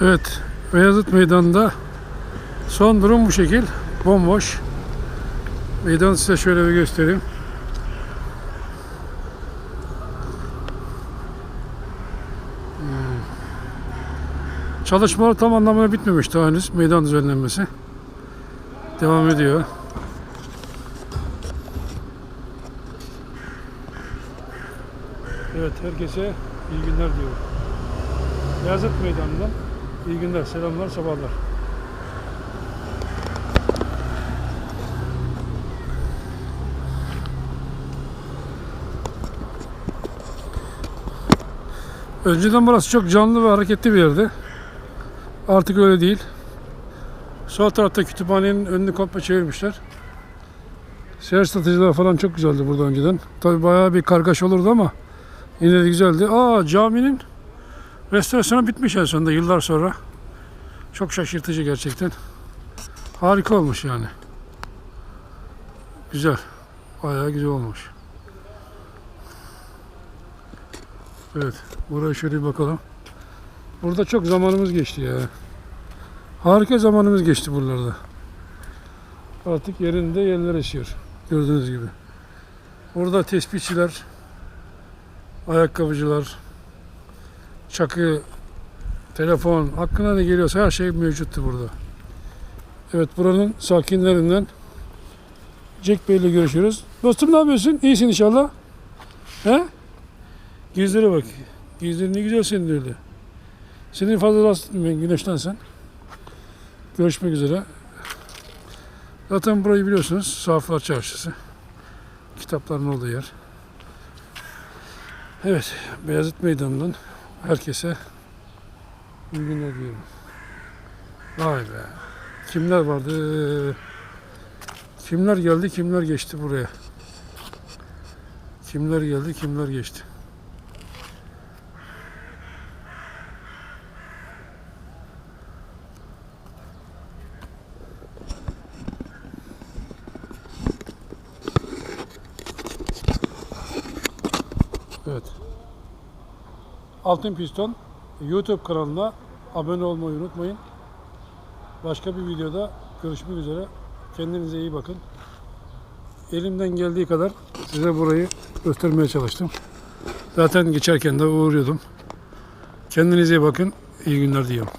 Evet, Beyazıt Meydanı'nda son durum bu şekil. Bomboş. Meydanı size şöyle bir göstereyim. Hmm. Çalışmalar tam anlamına bitmemiş daha henüz. Meydan düzenlenmesi. Devam ediyor. Evet, herkese iyi günler diyorum. Beyazıt Meydanı'ndan iyi günler, selamlar, sabahlar. Önceden burası çok canlı ve hareketli bir yerdi. Artık öyle değil. Sol tarafta kütüphanenin önünü komple çevirmişler. Seyahat satıcılar falan çok güzeldi burada önceden. Tabi bayağı bir kargaş olurdu ama yine de güzeldi. Aa caminin restorasyonu bitmiş en sonunda yıllar sonra. Çok şaşırtıcı gerçekten. Harika olmuş yani. Güzel. Bayağı güzel olmuş. Evet. Buraya şöyle bir bakalım. Burada çok zamanımız geçti ya. Harika zamanımız geçti buralarda. Artık yerinde yerler esiyor. Gördüğünüz gibi. Burada tespihçiler, ayakkabıcılar, çakı, telefon, aklına ne geliyorsa her şey mevcuttu burada. Evet buranın sakinlerinden Jack Bey ile görüşüyoruz. Dostum ne yapıyorsun? İyisin inşallah. He? Gözlere bak. Gözlerin ne güzel senin öyle. Senin fazla etmeyin güneşten sen. Görüşmek üzere. Zaten burayı biliyorsunuz. Saflar Çarşısı. Kitapların olduğu yer. Evet. Beyazıt Meydanı'ndan herkese iyi günler diyorum. Vay be. Kimler vardı? Kimler geldi, kimler geçti buraya? Kimler geldi, kimler geçti? Evet. Altın Piston YouTube kanalına abone olmayı unutmayın. Başka bir videoda görüşmek üzere. Kendinize iyi bakın. Elimden geldiği kadar size burayı göstermeye çalıştım. Zaten geçerken de uğruyordum. Kendinize iyi bakın. İyi günler diliyorum.